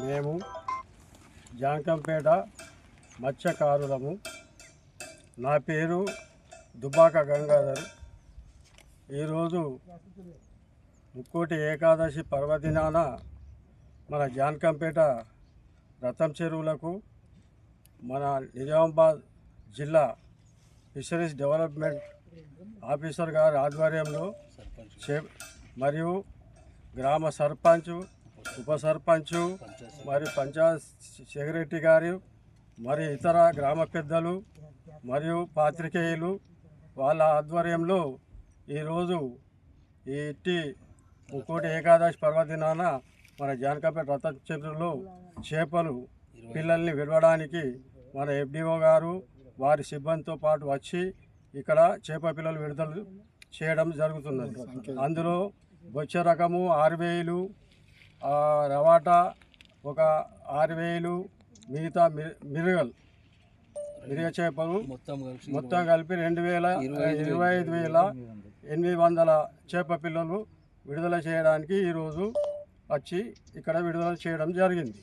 మేము జానకంపేట మత్స్యకారులము. నా పేరు దుబాక గంగాధర్. ఈరోజు ముక్కోటి ఏకాదశి పర్వదినాన మన జానకంపేట రతం చెరువులకు మన నిజామాబాద్ జిల్లా ఫిషరీస్ డెవలప్మెంట్ ఆఫీసర్ గారి ఆధ్వర్యంలో చే మరియు గ్రామ సర్పంచ్ ఉప సర్పంచ్ మరియు పంచాయత్ సెక్రటరీ గారు మరియు ఇతర గ్రామ పెద్దలు మరియు పాత్రికేయులు వాళ్ళ ఆధ్వర్యంలో ఈరోజు ఈ ఇట్టి ముక్కోటి ఏకాదశి పర్వదినాన మన జానకపేట రథచంద్రులో చేపలు పిల్లల్ని విడవడానికి మన ఎఫ్డిఓ గారు వారి సిబ్బందితో పాటు వచ్చి ఇక్కడ చేప పిల్లలు విడుదల చేయడం జరుగుతున్నది. అందులో బొచ్చ రకము ఆరు వేలు ఆ, రవాటా ఒక ఆరు వేలు మిగతా మి- మిరుగల్. మిరిగ చేపలు మొత్తం కలిసి మొత్తం కలిపి రెండు వేల ఇరవై ఐదు వేల. ఎనిమిది వందల చేప పిల్లలు విడుదల చేయడానికి ఈరోజు వచ్చి ఇక్కడ విడుదల చేయడం జరిగింది.